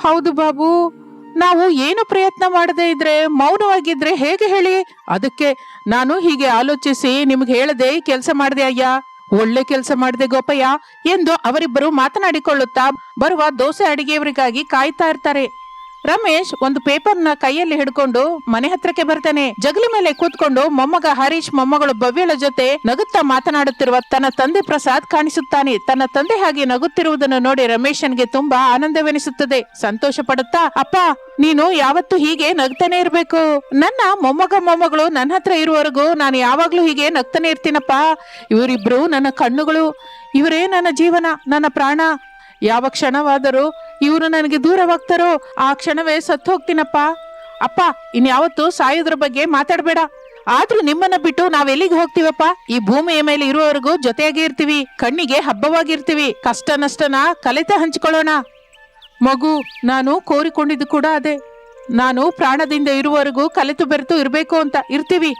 ಹೌದು ಬಾಬು. ನಾವು ಏನು ಪ್ರಯತ್ನ ಮಾಡದೇ ಇದ್ರೆ, ಮೌನವಾಗಿದ್ರೆ ಹೇಗೆ ಹೇಳಿ? ಅದಕ್ಕೆ ನಾನು ಹೀಗೆ ಆಲೋಚಿಸಿ ನಿಮ್ಗೆ ಹೇಳದೆ ಕೆಲಸ ಮಾಡಿದೆ ಅಯ್ಯ. ಒಳ್ಳೆ ಕೆಲಸ ಮಾಡಿದೆ ಗೋಪಯ್ಯ ಎಂದು ಅವರಿಬ್ಬರು ಮಾತನಾಡಿಕೊಳ್ಳುತ್ತಾ ಬರುವ ದೋಸೆ ಅಡಿಗೆಯವರಿಗಾಗಿ ಕಾಯ್ತಾ ಇರ್ತಾರೆ. ರಮೇಶ್ ಒಂದು ಪೇಪರ್ನ ಕೈಯಲ್ಲಿ ಹಿಡ್ಕೊಂಡು ಮನೆ ಹತ್ರಕ್ಕೆ ಬರ್ತಾನೆ. ಜಗಲಿ ಮೇಲೆ ಕೂತ್ಕೊಂಡು ಮೊಮ್ಮಗ ಹರೀಶ್ ಮೊಮ್ಮಗಳು ಭವ್ಯಳ ಜೊತೆ ನಗುತ್ತಾ ಮಾತನಾಡುತ್ತಿರುವ ತನ್ನ ತಂದೆ ಪ್ರಸಾದ್ ಕಾಣಿಸುತ್ತಾನೆ. ತನ್ನ ತಂದೆ ಹಾಗೆ ನಗುತ್ತಿರುವುದನ್ನು ನೋಡಿ ರಮೇಶನ್ಗೆ ತುಂಬಾ ಆನಂದವೆನಿಸುತ್ತದೆ. ಸಂತೋಷ ಪಡುತ್ತಾ, ಅಪ್ಪ, ನೀನು ಯಾವತ್ತೂ ಹೀಗೆ ನಗ್ತಾನೆ ಇರ್ಬೇಕು. ನನ್ನ ಮೊಮ್ಮಗ ಮೊಮ್ಮಗಳು ನನ್ನ ಹತ್ರ ಇರುವವರೆಗೂ ನಾನು ಯಾವಾಗ್ಲೂ ಹೀಗೆ ನಗ್ತಾನೆ ಇರ್ತೀನಪ್ಪ. ಇವರಿಬ್ರು ನನ್ನ ಕಣ್ಣುಗಳು. ಇವರೇ ನನ್ನ ಜೀವನ, ನನ್ನ ಪ್ರಾಣ. ಯಾವ ಕ್ಷಣವಾದರೂ ಇವರು ನನಗೆ ದೂರವಾಗ್ತಾರೋ, ಆ ಕ್ಷಣವೇ ಸತ್ತು ಹೋಗ್ತೀನಪ್ಪ ಅಪ್ಪ, ಇನ್ಯಾವತ್ತು ಸಾಯೋದ್ರ ಬಗ್ಗೆ ಮಾತಾಡಬೇಡ. ಆದ್ರೂ ನಿಮ್ಮನ್ನ ಬಿಟ್ಟು ನಾವೆಲ್ಲಿಗೆ ಹೋಗ್ತೀವಪ್ಪ? ಈ ಭೂಮಿಯ ಮೇಲೆ ಇರುವವರೆಗೂ ಜೊತೆಯಾಗಿ ಇರ್ತೀವಿ, ಕಣ್ಣಿಗೆ ಹಬ್ಬವಾಗಿರ್ತೀವಿ. ಕಷ್ಟ ನಷ್ಟನ ಕಲಿತ ಹಂಚಿಕೊಳ್ಳೋಣ. ಮಗು, ನಾನು ಕೋರಿಕೊಂಡಿದ್ದು ಕೂಡ ಅದೇ. ನಾನು ಪ್ರಾಣದಿಂದ ಇರುವವರೆಗೂ ಕಲಿತು ಬೆರೆತು ಇರಬೇಕು ಅಂತ ಇರ್ತೀವಿ.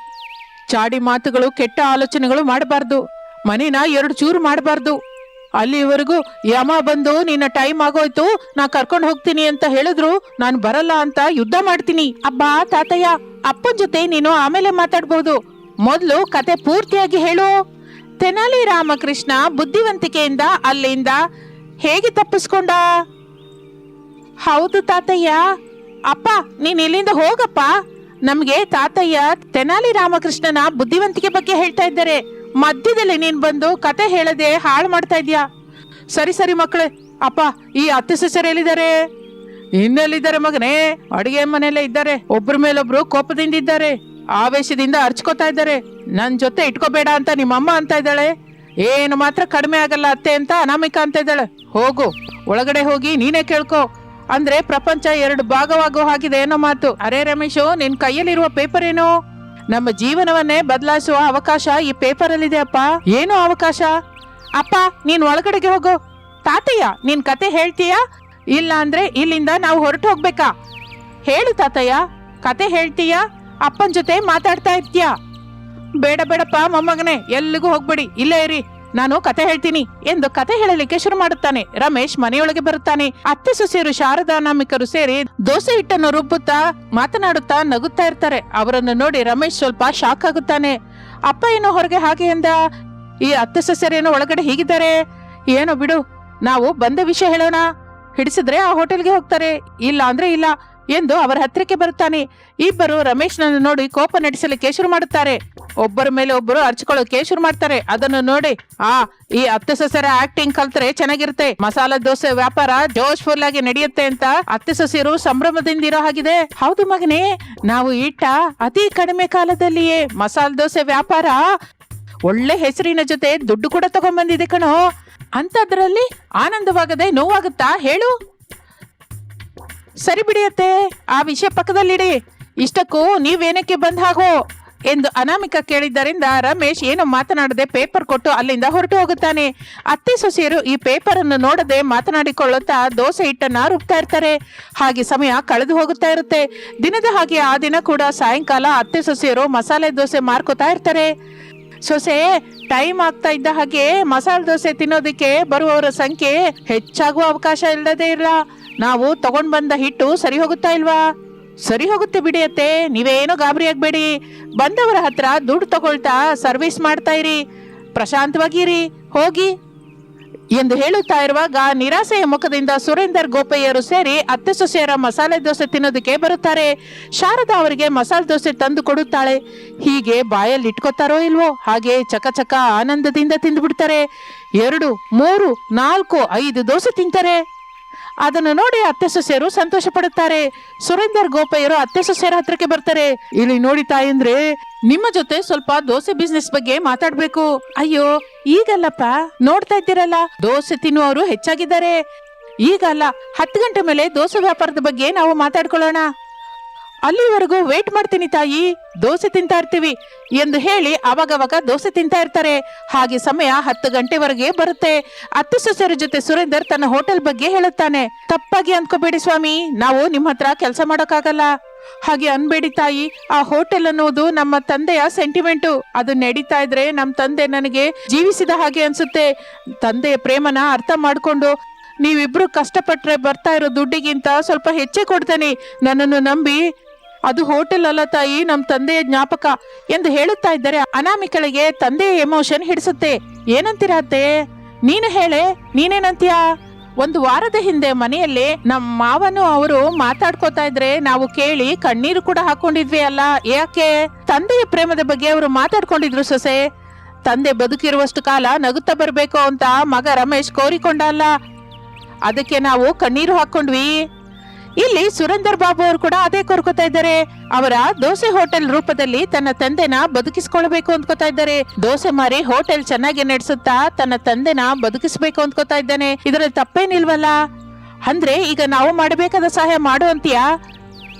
ಚಾಡಿ ಮಾತುಗಳು, ಕೆಟ್ಟ ಆಲೋಚನೆಗಳು ಮಾಡಬಾರ್ದು. ಮನೇನ ಎರಡು ಚೂರು ಮಾಡಬಾರ್ದು. ಅಲ್ಲಿವರೆಗೂ ಯಮ ಬಂದು ನಿನ್ನ ಟೈಮ್ ಆಗೋಯ್ತು, ನಾ ಕರ್ಕೊಂಡು ಹೋಗ್ತೀನಿ ಅಂತ ಹೇಳಿದ್ರು, ನಾನು ಬರಲ್ಲ ಅಂತ ಯುದ್ಧ ಮಾಡ್ತೀನಿ. ಅಬ್ಬಾ, ತಾತಯ್ಯ, ಅಪ್ಪನ ಜೊತೆ ನೀನು ಆಮೇಲೆ ಮಾತಾಡ್ಬೋದು. ಮೊದಲು ಕತೆ ಪೂರ್ತಿಯಾಗಿ ಹೇಳು. ತೆನಾಲಿ ರಾಮಕೃಷ್ಣ ಬುದ್ಧಿವಂತಿಕೆಯಿಂದ ಅಲ್ಲಿಂದ ಹೇಗೆ ತಪ್ಪಿಸ್ಕೊಂಡ? ಹೌದು ತಾತಯ್ಯ. ಅಪ್ಪ, ನೀನ್ ಇಲ್ಲಿಂದ ಹೋಗಪ್ಪ. ನಮ್ಗೆ ತಾತಯ್ಯ ತೆನಾಲಿ ರಾಮಕೃಷ್ಣನ ಬುದ್ಧಿವಂತಿಕೆ ಬಗ್ಗೆ ಹೇಳ್ತಾ ಇದ್ದಾರೆ. ಮಧ್ಯದಲ್ಲಿ ನೀನ್ ಬಂದು ಕತೆ ಹೇಳದೆ ಹಾಳು ಮಾಡ್ತಾ ಇದೀಯಾ? ಸರಿ ಸರಿ ಮಕ್ಕಳೇ. ಅಪ್ಪ, ಈ ಅತ್ತೆ ಸೊಸೆರು ಎಲ್ಲಿದ್ದಾರೆ? ಇನ್ನೆಲ್ಲಿದ್ದಾರೆ ಮಗನೇ? ಅಡಿಗೆ ಮನೆಯಲ್ಲೇ ಇದ್ದಾರೆ. ಒಬ್ರ ಮೇಲೊಬ್ರು ಕೋಪದಿಂದ ಇದ್ದಾರೆ. ಆವೇಶದಿಂದ ಅರ್ಚ್ಕೋತಾ ಇದ್ದಾರೆ. ನನ್ನ ಜೊತೆ ಇಟ್ಕೋಬೇಡ ಅಂತ ನಿಮ್ಮಮ್ಮ ಅಂತ ಇದ್ದಾಳೆ. ಏನು ಮಾತ್ರ ಕಡಿಮೆ ಆಗಲ್ಲ ಅತ್ತೆ ಅಂತ ಅನಾಮಿಕ ಅಂತ ಇದ್ದಾಳೆ. ಹೋಗು, ಒಳಗಡೆ ಹೋಗಿ ನೀನೇ ಕೇಳ್ಕೊ. ಅಂದ್ರೆ ಪ್ರಪಂಚ ಎರಡು ಭಾಗವಾಗೋ ಹಾಗಿದೆ ಏನೋ ಮಾತು. ಅರೆ ರಮೇಶು, ನಿನ್ ಕೈಯಲ್ಲಿರುವ ಪೇಪರ್ ಏನು? ನಮ್ಮ ಜೀವನವನ್ನೇ ಬದಲಾಯಿಸುವ ಅವಕಾಶ ಈ ಪೇಪರ್ ಅಲ್ಲಿದೆ ಅಪ್ಪ. ಏನು ಅವಕಾಶ? ಅಪ್ಪ, ನೀನ್ ಒಳಗಡೆಗೆ ಹೋಗು. ತಾತಯ್ಯ, ನೀನ್ ಕತೆ ಹೇಳ್ತೀಯಾ? ಇಲ್ಲ ಅಂದ್ರೆ ಇಲ್ಲಿಂದ ನಾವು ಹೊರಟು ಹೋಗ್ಬೇಕಾ? ಹೇಳು ತಾತಯ್ಯ, ಕತೆ ಹೇಳ್ತೀಯಾ? ಅಪ್ಪನ ಜೊತೆ ಮಾತಾಡ್ತಾ ಇರ್ತೀಯಾ ಬೇಡ ಬೇಡಪ್ಪ ಮೊಮ್ಮಗನೇ, ಎಲ್ಲಿಗೂ ಹೋಗ್ಬೇಡಿ. ಇಲ್ಲೇ ಇರಿ. ನಾನು ಕತೆ ಹೇಳ್ತೀನಿ ಎಂದು ಕತೆ ಹೇಳಲಿಕ್ಕೆ ಶುರು ಮಾಡುತ್ತಾನೆ. ರಮೇಶ್ ಮನೆಯೊಳಗೆ ಬರುತ್ತಾನೆ. ಅತ್ತೆ ಸೊಸೆಯರು ಶಾರದಾ ನಾಮಿಕರು ಸೇರಿ ದೋಸೆ ಹಿಟ್ಟನ್ನು ರುಬ್ಬುತ್ತಾ ಮಾತನಾಡುತ್ತಾ ನಗುತ್ತಾ ಇರ್ತಾರೆ. ಅವರನ್ನು ನೋಡಿ ರಮೇಶ್ ಸ್ವಲ್ಪ ಶಾಕ್ ಆಗುತ್ತಾನೆ. ಅಪ್ಪ ಏನೋ ಹೊರಗೆ ಹಾಗೆ ಎಂದ? ಈ ಅತ್ತೆ ಸೊಸೆಯರೇನೋ ಒಳಗಡೆ ಹೀಗಿದ್ದಾರೆ? ಏನೋ ಬಿಡು, ನಾವು ಬಂದ ವಿಷಯ ಹೇಳೋಣ. ಹಿಡಿಸಿದ್ರೆ ಆ ಹೋಟೆಲ್ಗೆ ಹೋಗ್ತಾರೆ. ಇಲ್ಲ ಅಂದ್ರೆ ಇಲ್ಲ. ಎಂದು ಅವರ ಹತ್ತಿರಕ್ಕೆ ಬರುತ್ತಾನೆ. ಇಬ್ಬರು ರಮೇಶ್ನನ್ನು ನೋಡಿ ಕೋಪ ನಡೆಸಲಿಕ್ಕೆ ಶುರು ಮಾಡುತ್ತಾರೆ. ಒಬ್ಬರ ಮೇಲೆ ಒಬ್ಬರು ಅರ್ಚಿಕೊಳ್ಳೋಕೆ ಶುರು ಮಾಡ್ತಾರೆ. ಅದನ್ನು ನೋಡಿ, ಆ, ಈ ಅತ್ತೆ ಸೊಸೆರ ಆಕ್ಟಿಂಗ್ ಕಲ್ತ್ರೆ ಚೆನ್ನಾಗಿರುತ್ತೆ. ಮಸಾಲ ದೋಸೆ ವ್ಯಾಪಾರ ಜೋಶ್ ಫುಲ್ ಆಗಿ ನಡೆಯುತ್ತೆ ಅಂತ ಅತ್ತೆ ಸೊಸೆಯರು ಸಂಭ್ರಮದಿಂದ ಇರೋ ಹಾಗಿದೆ. ಹೌದು ಮಗನೇ, ನಾವು ಇಟ್ಟ ಅತಿ ಕಡಿಮೆ ಕಾಲದಲ್ಲಿಯೇ ಮಸಾಲ ದೋಸೆ ವ್ಯಾಪಾರ ಒಳ್ಳೆ ಹೆಸರಿನ ಜೊತೆ ದುಡ್ಡು ಕೂಡ ತಗೊಂಡ್ಬಂದಿದೆ ಕಣೋ. ಅಂತದ್ರಲ್ಲಿ ಆನಂದವಾಗದೆ ನೋವಾಗುತ್ತಾ ಹೇಳು? ಸರಿ ಬಿಡಿಯತ್ತೆ. ಆ ವಿಷಯ ಪಕ್ಕದಲ್ಲಿಡಿ. ಇಷ್ಟಕ್ಕೂ ನೀವೇನಕ್ಕೆ ಬಂದ್ ಹಾಗೋ? ಎಂದು ಅನಾಮಿಕ ಕೇಳಿದ್ದರಿಂದ ರಮೇಶ್ ಏನು ಮಾತನಾಡದೆ ಪೇಪರ್ ಕೊಟ್ಟು ಅಲ್ಲಿಂದ ಹೊರಟು ಹೋಗುತ್ತಾನೆ. ಅತ್ತೆ ಸೊಸೆಯರು ಈ ಪೇಪರ್ ಅನ್ನು ನೋಡದೆ ಮಾತನಾಡಿಕೊಳ್ಳುತ್ತಾ ದೋಸೆ ಹಿಟ್ಟನ್ನ ರುಬ್ತಾ ಇರ್ತಾರೆ. ಹಾಗೆ ಸಮಯ ಕಳೆದು ಹೋಗುತ್ತಾ ಇರುತ್ತೆ. ದಿನದ ಹಾಗೆ ಆ ದಿನ ಕೂಡ ಸಾಯಂಕಾಲ ಅತ್ತೆ ಸೊಸೆಯರು ಮಸಾಲೆ ದೋಸೆ ಮಾರ್ಕೋತಾ ಇರ್ತಾರೆ. ಸೊಸೆ, ಟೈಮ್ ಆಗ್ತಾ ಇದ್ದ ಹಾಗೆ ಮಸಾಲೆ ದೋಸೆ ತಿನ್ನೋದಕ್ಕೆ ಬರುವವರ ಸಂಖ್ಯೆ ಹೆಚ್ಚಾಗುವ ಅವಕಾಶ ಇಲ್ಲದೇ ಇಲ್ಲ. ನಾವು ತಗೊಂಡ್ ಬಂದ ಹಿಟ್ಟು ಸರಿ ಹೋಗುತ್ತಾ ಇಲ್ವಾ? ಸರಿ ಹೋಗುತ್ತೆ ಬಿಡಿ ಅತ್ತೆ ನೀವೇನು ಗಾಬರಿ ಆಗ್ಬೇಡಿ. ಬಂದವರ ಹತ್ರ ದುಡ್ಡು ತಗೊಳ್ತಾ ಸರ್ವಿಸ್ ಮಾಡ್ತಾ ಇರಿ. ಪ್ರಶಾಂತವಾಗಿರಿ, ಹೋಗಿ. ಎಂದು ಹೇಳುತ್ತಾ ಇರುವಾಗ ನಿರಾಸೆಯ ಮುಖದಿಂದ ಸುರೇಂದರ್ ಗೋಪಯ್ಯರು ಸೇರಿ ಅತ್ತೆ ಸೊಸೆಯರ ಮಸಾಲೆ ದೋಸೆ ತಿನ್ನೋದಕ್ಕೆ ಬರುತ್ತಾರೆ. ಶಾರದಾ ಅವರಿಗೆ ಮಸಾಲೆ ದೋಸೆ ತಂದು ಕೊಡುತ್ತಾಳೆ. ಹೀಗೆ ಬಾಯಲ್ಲಿ ಇಟ್ಕೋತಾರೋ ಇಲ್ವೋ, ಹಾಗೆ ಚಕಚಕ ಆನಂದದಿಂದ ತಿಂದುಬಿಡ್ತಾರೆ ಎರಡು, ಮೂರು, ನಾಲ್ಕು, ಐದು ದೋಸೆ ತಿಂತಾರೆ. ಅದನ್ನು ನೋಡಿ ಅತ್ತೆ ಸೊಸೆಯರು ಸಂತೋಷ ಪಡುತ್ತಾರೆ ಸುರೇಂದರ್ ಗೋಪಯ್ಯರು ಅತ್ತೆ ಸೊಸೆಯರ ಹತ್ರಕ್ಕೆ ಬರ್ತಾರೆ. ಇಲ್ಲಿ ನೋಡಿ ತಾಯಂದ್ರೆ ನಿಮ್ಮ ಜೊತೆ ಸ್ವಲ್ಪ ದೋಸೆ ಬಿಸ್ನೆಸ್ ಬಗ್ಗೆ ಮಾತಾಡ್ಬೇಕು. ಅಯ್ಯೋ, ಈಗಲ್ಲಪ್ಪ? ನೋಡ್ತಾ ಇದ್ದೀರಲ್ಲ, ದೋಸೆ ತಿನ್ನುವರು ಹೆಚ್ಚಾಗಿದ್ದಾರೆ. ಈಗಲ್ಲ, ಹತ್ತು ಗಂಟೆ ಮೇಲೆ ದೋಸೆ ವ್ಯಾಪಾರದ ಬಗ್ಗೆ ನಾವು ಮಾತಾಡ್ಕೊಳ್ಳೋಣ. ಅಲ್ಲಿವರೆಗೂ ವೇಟ್ ಮಾಡ್ತೀನಿ ತಾಯಿ, ದೋಸೆ ತಿಂತಾ ಇರ್ತೀವಿ ಎಂದು ಹೇಳಿ ಅವಾಗವಾಗ ದೋಸೆ ತಿಂತಾ ಇರ್ತಾರೆ. ಹಾಗೆ ಸಮಯ ಹತ್ತು ಗಂಟೆವರೆಗೆ ಬರುತ್ತೆ. ಅತ್ತೆ ಸೊಸೆಯರ ಜೊತೆ ಸುರೇಂದರ್ ತನ್ನ ಹೋಟೆಲ್ ಬಗ್ಗೆ ಹೇಳುತ್ತಾನೆ. ತಪ್ಪಾಗಿ ಅನ್ಕೋಬೇಡಿ ಸ್ವಾಮಿ, ನಾವು ನಿಮ್ಮ ಹತ್ರ ಕೆಲಸ ಮಾಡೋಕ್ಕಾಗಲ್ಲ. ಹಾಗೆ ಅನ್ಬೇಡಿ ತಾಯಿ, ಆ ಹೋಟೆಲ್ ಅನ್ನೋದು ನಮ್ಮ ತಂದೆಯ ಸೆಂಟಿಮೆಂಟು. ಅದು ನಡೀತಾ ಇದ್ರೆ ನಮ್ಮ ತಂದೆ ನನಗೆ ಜೀವಿಸಿದ ಹಾಗೆ ಅನ್ಸುತ್ತೆ. ತಂದೆಯ ಪ್ರೇಮನ ಅರ್ಥ ಮಾಡ್ಕೊಂಡು ನೀವಿಬ್ರು ಕಷ್ಟಪಟ್ರೆ ಬರ್ತಾ ಇರೋ ದುಡ್ಡಿಗಿಂತ ಸ್ವಲ್ಪ ಹೆಚ್ಚೆ ಕೊಡ್ತೇನೆ. ನನ್ನನ್ನು ನಂಬಿ ಅದು ಹೋಟೆಲ್ ಅಲ್ಲ ತಾಯಿ ನಮ್ಮ ತಂದೆಯ ಜ್ಞಾಪಕ ಎಂದು ಹೇಳುತ್ತಾ ಇದ್ದರೆ ಅನಾಮಿಕಳಿಗೆ ತಂದೆಯ ಎಮೋಷನ್ ಹಿಡಿಸುತ್ತೆ. ಏನಂತಿರತ್ತೆ ನೀನು ಹೇಳೆ, ನೀನೇನಂತೀಯ? ಒಂದು ವಾರದ ಹಿಂದೆ ಮನೆಯಲ್ಲಿ ನಮ್ಮ ಮಾವನು ಅವರು ಮಾತಾಡ್ಕೋತಾ ಇದ್ರೆ ನಾವು ಕೇಳಿ ಕಣ್ಣೀರು ಕೂಡ ಹಾಕೊಂಡಿದ್ವಿ ಅಲ್ಲ, ಯಾಕೆ? ತಂದೆಯ ಪ್ರೇಮದ ಬಗ್ಗೆ ಅವರು ಮಾತಾಡ್ಕೊಂಡಿದ್ರು ಸೊಸೆ. ತಂದೆ ಬದುಕಿರುವಷ್ಟು ಕಾಲ ನಗುತ್ತಾ ಬರಬೇಕು ಅಂತ ಮಗ ರಮೇಶ್ ಕೋರಿಕೊಂಡ ಅಲ್ಲ. ಅದಕ್ಕೆ ನಾವು ಕಣ್ಣೀರು ಹಾಕೊಂಡ್ವಿ ಇಲ್ಲಿ ಸುರೇಂದರ್ ಬಾಬು ಅವರು ಕೂಡ ಅದೇ ಕೋರ್ಕೋತಾ ಇದ್ದಾರೆ. ಅವರ ದೋಸೆ ಹೋಟೆಲ್ ರೂಪದಲ್ಲಿ ತನ್ನ ತಂದೆನ ಬದುಕಿಸ್ಕೊಳ್ಬೇಕು ಅಂದ್ಕೋತಾ ಇದ್ದಾರೆ. ದೋಸೆ ಮಾರಿ ಹೋಟೆಲ್ ಚೆನ್ನಾಗಿ ನಡೆಸುತ್ತಾ ತನ್ನ ತಂದೆನ ಬದುಕಿಸ್ಬೇಕು ಅಂದ್ಕೋತಾ ಇದ್ದಾನೆ. ಇದರಲ್ಲಿ ತಪ್ಪೇನಿಲ್ವಲ್ಲ? ಅಂದ್ರೆ ಈಗ ನಾವು ಮಾಡಬೇಕಾದ ಸಹಾಯ ಮಾಡು ಅಂತೀಯಾ?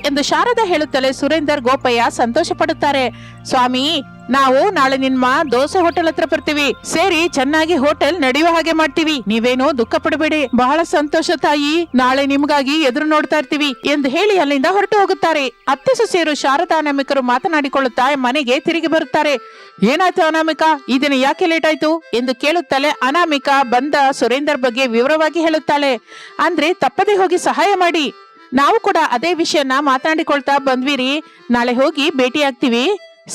ಎಂದು ಶಾರದಾ ಹೇಳುತ್ತಲೇ ಸುರೇಂದರ್ ಗೋಪಯ್ಯ ಸಂತೋಷ ಪಡುತ್ತಾರೆ ಸ್ವಾಮಿ ನಾವು ನಾಳೆ ನಿಮ್ಮ ದೋಸೆ ಹೋಟೆಲ್ ಹತ್ರ ಬರ್ತೀವಿ. ಸೇರಿ ಚೆನ್ನಾಗಿ ಹೋಟೆಲ್ ನಡೆಯುವ ಹಾಗೆ ಮಾಡ್ತೀವಿ. ನೀವೇನೋ ದುಃಖ ಪಡಬೇಡಿ. ಬಹಳ ಸಂತೋಷ ತಾಯಿ. ನಾಳೆ ನಿಮ್ಗಾಗಿ ಎದುರು ನೋಡ್ತಾ ಇರ್ತೀವಿ ಎಂದು ಹೇಳಿ ಅಲ್ಲಿಂದ ಹೊರಟು ಹೋಗುತ್ತಾರೆ. ಅತ್ತೆ ಸೊಸೆಯರು ಶಾರದಾ ಅನಾಮಿಕರು ಮಾತನಾಡಿಕೊಳ್ಳುತ್ತಾ ಮನೆಗೆ ತಿರುಗಿ ಬರುತ್ತಾರೆ. ಏನಾಯ್ತು ಅನಾಮಿಕ? ಈ ದಿನ ಯಾಕೆ ಲೇಟ್ ಆಯ್ತು? ಎಂದು ಕೇಳುತ್ತಲೇ ಅನಾಮಿಕ ಬಂದ ಸುರೇಂದರ್ ಬಗ್ಗೆ ವಿವರವಾಗಿ ಹೇಳುತ್ತಾಳೆ. ಅಂದ್ರೆ ತಪ್ಪದೆ ಹೋಗಿ ಸಹಾಯ ಮಾಡಿ. ನಾವು ಕೂಡ ಅದೇ ವಿಷಯನ ಮಾತನಾಡಿಕೊಳ್ತಾ ಬಂದ್ವಿರಿ. ನಾಳೆ ಹೋಗಿ ಭೇಟಿ ಆಗ್ತೀವಿ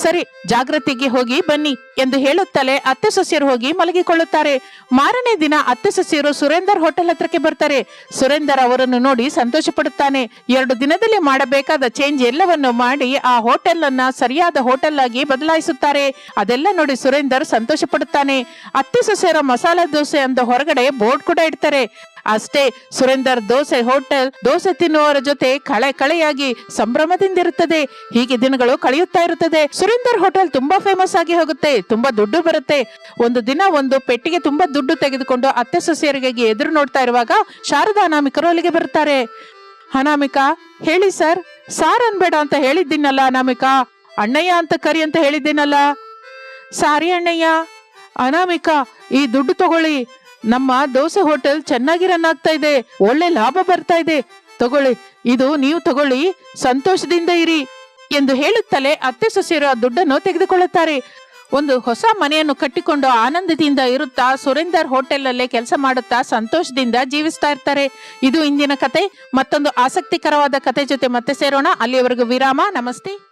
ಸರಿ ಜಾಗೃತಿಗೆ ಹೋಗಿ ಬನ್ನಿ ಎಂದು ಹೇಳುತ್ತಲೇ ಅತ್ತೆ ಸೊಸೆಯರು ಹೋಗಿ ಮಲಗಿಕೊಳ್ಳುತ್ತಾರೆ. ಮಾರನೇ ದಿನ ಅತ್ತೆ ಸೊಸೆಯರು ಸುರೇಂದರ್ ಹೋಟೆಲ್ ಹತ್ರಕ್ಕೆ ಬರ್ತಾರೆ. ಸುರೇಂದರ್ ಅವರನ್ನು ನೋಡಿ ಸಂತೋಷ ಪಡುತ್ತಾನೆ ಎರಡು ದಿನದಲ್ಲಿ ಮಾಡಬೇಕಾದ ಚೇಂಜ್ ಎಲ್ಲವನ್ನು ಮಾಡಿ ಆ ಹೋಟೆಲ್ ಅನ್ನ ಸರಿಯಾದ ಹೋಟೆಲ್ ಆಗಿ ಬದಲಾಯಿಸುತ್ತಾರೆ. ಅದೆಲ್ಲ ನೋಡಿ ಸುರೇಂದರ್ ಸಂತೋಷ ಪಡುತ್ತಾನೆ ಅತ್ತೆ ಸೊಸೆಯರ ಮಸಾಲಾ ದೋಸೆ ಅಂತ ಹೊರಗಡೆ ಬೋರ್ಡ್ ಕೂಡ ಇಡ್ತಾರೆ. ಅಷ್ಟೇ ಸುರೇಂದರ್ ದೋಸೆ ಹೋಟೆಲ್ ದೋಸೆ ತಿನ್ನುವವರ ಜೊತೆ ಕಳೆ ಕಳೆಯಾಗಿ ಸಂಭ್ರಮದಿಂದಿರುತ್ತದೆ. ಹೀಗೆ ದಿನಗಳು ಕಳೆಯುತ್ತಾ ಇರುತ್ತದೆ. ಸುರೇಂದರ್ ಹೋಟೆಲ್ ತುಂಬಾ ಫೇಮಸ್ ಆಗಿ ಹೋಗುತ್ತೆ. ತುಂಬಾ ದುಡ್ಡು ಬರುತ್ತೆ. ಒಂದು ದಿನ ಒಂದು ಪೆಟ್ಟಿಗೆ ತುಂಬಾ ದುಡ್ಡು ತೆಗೆದುಕೊಂಡು ಅತ್ತೆ ಸೊಸೆಯರಿಗೆ ಎದುರು ನೋಡ್ತಾ ಇರುವಾಗ ಶಾರದಾ ಅನಾಮಿಕರು ಅಲ್ಲಿಗೆ ಬರ್ತಾರೆ ಅನಾಮಿಕ, ಹೇಳಿ ಸರ್. ಸಾರ್ ಅನ್ಬೇಡ ಅಂತ ಹೇಳಿದ್ದೀನಲ್ಲ ಅನಾಮಿಕ. ಅಣ್ಣಯ್ಯ ಅಂತ ಕರಿ ಅಂತ ಹೇಳಿದ್ದೀನಲ್ಲ. ಸಾರಿ ಅಣ್ಣಯ್ಯ. ಅನಾಮಿಕ, ಈ ದುಡ್ಡು ತಗೊಳ್ಳಿ. ನಮ್ಮ ದೋಸೆ ಹೋಟೆಲ್ ಚೆನ್ನಾಗಿ ರನ್ ಆಗ್ತಾ ಇದೆ. ಒಳ್ಳೆ ಲಾಭ ಬರ್ತಾ ಇದೆ. ತಗೊಳ್ಳಿ. ಇದು ನೀವು ತಗೊಳ್ಳಿ. ಸಂತೋಷದಿಂದ ಇರಿ ಎಂದು ಹೇಳುತ್ತಲೇ ಅತ್ತೆ ಸೊಸೆಯರು ಆ ದುಡ್ಡನ್ನು ತೆಗೆದುಕೊಳ್ಳುತ್ತಾರೆ. ಒಂದು ಹೊಸ ಮನೆಯನ್ನು ಕಟ್ಟಿಕೊಂಡು ಆನಂದದಿಂದ ಇರುತ್ತಾ ಸುರೇಂದರ್ ಹೋಟೆಲ್ ಅಲ್ಲೇ ಕೆಲಸ ಮಾಡುತ್ತಾ ಸಂತೋಷದಿಂದ ಜೀವಿಸ್ತಾ ಇರ್ತಾರೆ. ಇದು ಇಂದಿನ ಕತೆ. ಮತ್ತೊಂದು ಆಸಕ್ತಿಕರವಾದ ಕತೆ ಜೊತೆ ಮತ್ತೆ ಸೇರೋಣ. ಅಲ್ಲಿಯವರೆಗೂ ವಿರಾಮ. ನಮಸ್ತೆ.